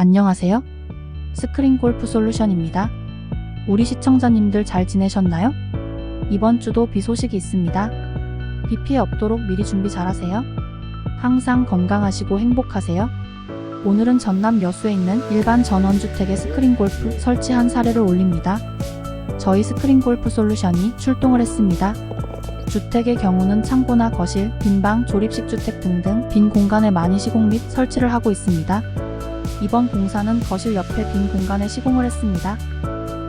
안녕하세요. 스크린 골프 솔루션입니다. 우리 시청자님들 잘 지내셨나요? 이번 주도 비 소식이 있습니다. 비 피해 없도록 미리 준비 잘하세요. 항상 건강하시고 행복하세요. 오늘은 전남 여수에 있는 일반 전원주택에 스크린 골프 설치한 사례를 올립니다. 저희 스크린 골프 솔루션이 출동을 했습니다. 주택의 경우는 창고나 거실, 빈방, 조립식 주택 등등 빈 공간에 많이 시공 및 설치를 하고 있습니다. 이번 공사는 거실 옆에 빈 공간에 시공을 했습니다.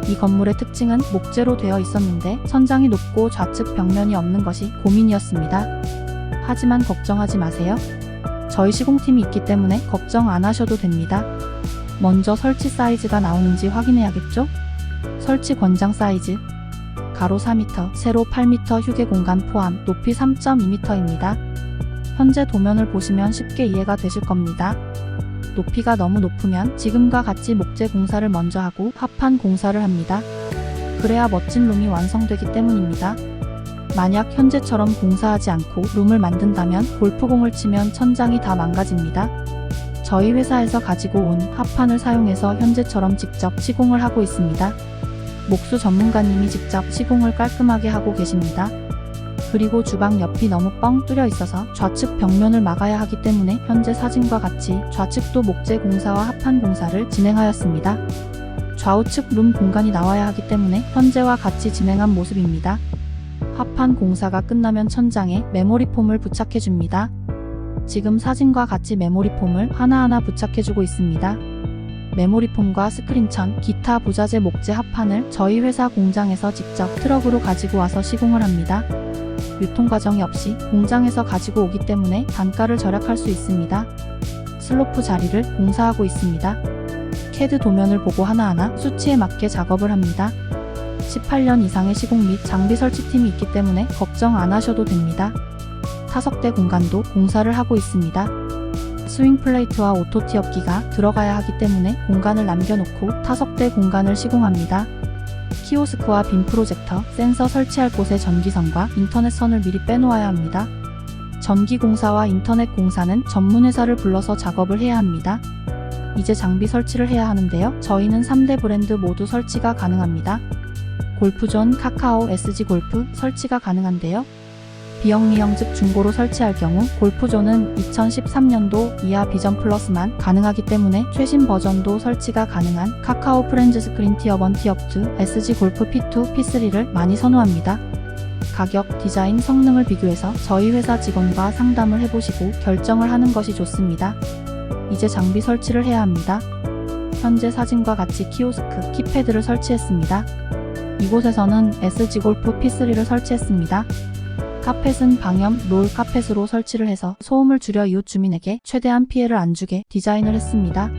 이 건물의 특징은 목재로 되어 있었는데 천장이 높고 좌측 벽면이 없는 것이 고민이었습니다. 하지만 걱정하지 마세요. 저희 시공팀이 있기 때문에 걱정 안 하셔도 됩니다. 먼저 설치 사이즈가 나오는지 확인해야겠죠? 설치 권장 사이즈 가로 4m, 세로 8m 휴게 공간 포함 높이 3.2m입니다. 현재 도면을 보시면 쉽게 이해가 되실 겁니다. 높이가 너무 높으면 지금과 같이 목재 공사를 먼저 하고 합판 공사를 합니다. 그래야 멋진 룸이 완성되기 때문입니다. 만약 현재처럼 공사하지 않고 룸을 만든다면 골프공을 치면 천장이 다 망가집니다. 저희 회사에서 가지고 온 합판을 사용해서 현재처럼 직접 시공을 하고 있습니다. 목수 전문가님이 직접 시공을 깔끔하게 하고 계십니다. 그리고 주방 옆이 너무 뻥 뚫려 있어서 좌측 벽면을 막아야 하기 때문에 현재 사진과 같이 좌측도 목재 공사와 합판 공사를 진행하였습니다. 좌우측 룸 공간이 나와야 하기 때문에 현재와 같이 진행한 모습입니다. 합판 공사가 끝나면 천장에 메모리 폼을 부착해 줍니다. 지금 사진과 같이 메모리 폼을 하나하나 부착해 주고 있습니다. 메모리 폼과 스크린천, 기타 부자재 목재 합판을 저희 회사 공장에서 직접 트럭으로 가지고 와서 시공을 합니다. 유통 과정이 없이 공장에서 가지고 오기 때문에 단가를 절약할 수 있습니다. 슬로프 자리를 공사하고 있습니다. 캐드 도면을 보고 하나하나 수치에 맞게 작업을 합니다. 18년 이상의 시공 및 장비 설치팀이 있기 때문에 걱정 안 하셔도 됩니다. 타석대 공간도 공사를 하고 있습니다. 스윙 플레이트와 오토 티업기가 들어가야 하기 때문에 공간을 남겨놓고 타석대 공간을 시공합니다. 키오스크와 빔 프로젝터, 센서 설치할 곳에 전기선과 인터넷선을 미리 빼놓아야 합니다. 전기 공사와 인터넷 공사는 전문 회사를 불러서 작업을 해야 합니다. 이제 장비 설치를 해야 하는데요. 저희는 3대 브랜드 모두 설치가 가능합니다. 골프존, 카카오, SG 골프 설치가 가능한데요. 비영리형 즉 중고로 설치할 경우 골프존은 2013년도 이하 비전 플러스만 가능하기 때문에 최신 버전도 설치가 가능한 카카오 프렌즈 스크린 티어 1, 티어 2, SG 골프 P2, P3를 많이 선호합니다. 가격, 디자인, 성능을 비교해서 저희 회사 직원과 상담을 해보시고 결정을 하는 것이 좋습니다. 이제 장비 설치를 해야 합니다. 현재 사진과 같이 키오스크, 키패드를 설치했습니다. 이곳에서는 SG 골프 P3를 설치했습니다. 카펫은 방염 롤 카펫으로 설치를 해서 소음을 줄여 이웃 주민에게 최대한 피해를 안 주게 디자인을 했습니다.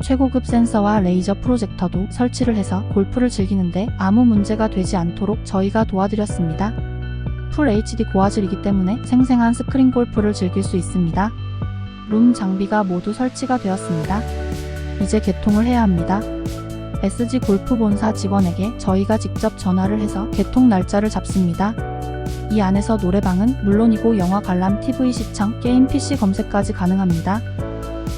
최고급 센서와 레이저 프로젝터도 설치를 해서 골프를 즐기는데 아무 문제가 되지 않도록 저희가 도와드렸습니다. 풀 HD 고화질이기 때문에 생생한 스크린 골프를 즐길 수 있습니다. 룸 장비가 모두 설치가 되었습니다. 이제 개통을 해야 합니다. SG 골프 본사 직원에게 저희가 직접 전화를 해서 개통 날짜를 잡습니다. 이 안에서 노래방은 물론이고 영화 관람, TV 시청, 게임 PC 검색까지 가능합니다.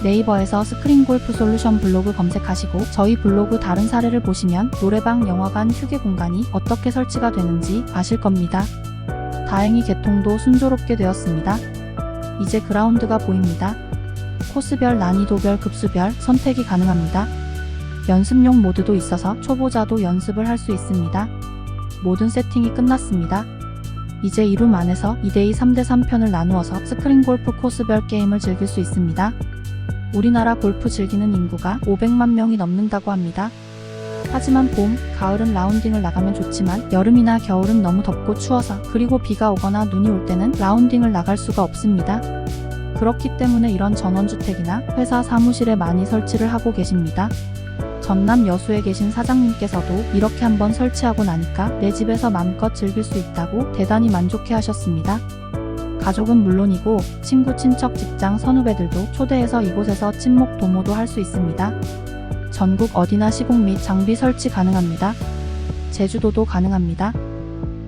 네이버에서 스크린 골프 솔루션 블로그 검색하시고 저희 블로그 다른 사례를 보시면 노래방, 영화관, 휴게 공간이 어떻게 설치가 되는지 아실 겁니다. 다행히 개통도 순조롭게 되었습니다. 이제 그라운드가 보입니다. 코스별, 난이도별, 급수별 선택이 가능합니다. 연습용 모드도 있어서 초보자도 연습을 할 수 있습니다. 모든 세팅이 끝났습니다. 이제 이 룸 안에서 2대2 3대3 편을 나누어서 스크린 골프 코스별 게임을 즐길 수 있습니다. 우리나라 골프 즐기는 인구가 500만 명이 넘는다고 합니다. 하지만 봄, 가을은 라운딩을 나가면 좋지만 여름이나 겨울은 너무 덥고 추워서 그리고 비가 오거나 눈이 올 때는 라운딩을 나갈 수가 없습니다. 그렇기 때문에 이런 전원주택이나 회사 사무실에 많이 설치를 하고 계십니다. 전남 여수에 계신 사장님께서도 이렇게 한번 설치하고 나니까 내 집에서 마음껏 즐길 수 있다고 대단히 만족해 하셨습니다. 가족은 물론이고 친구, 친척, 직장, 선후배들도 초대해서 이곳에서 친목 도모도 할 수 있습니다. 전국 어디나 시공 및 장비 설치 가능합니다. 제주도도 가능합니다.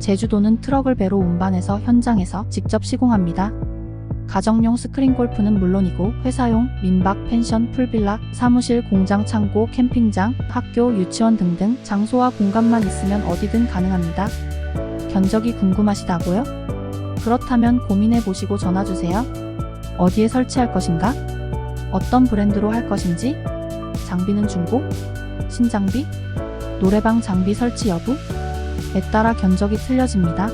제주도는 트럭을 배로 운반해서 현장에서 직접 시공합니다. 가정용 스크린 골프는 물론이고 회사용, 민박, 펜션, 풀빌라, 사무실, 공장, 창고, 캠핑장, 학교, 유치원 등등 장소와 공간만 있으면 어디든 가능합니다. 견적이 궁금하시다고요? 그렇다면 고민해 보시고 전화 주세요. 어디에 설치할 것인가? 어떤 브랜드로 할 것인지? 장비는 중고? 신장비? 노래방 장비 설치 여부? 에 따라 견적이 틀려집니다.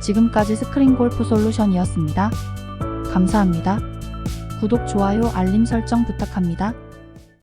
지금까지 스크린 골프 솔루션이었습니다. 감사합니다. 구독, 좋아요, 알림 설정 부탁합니다.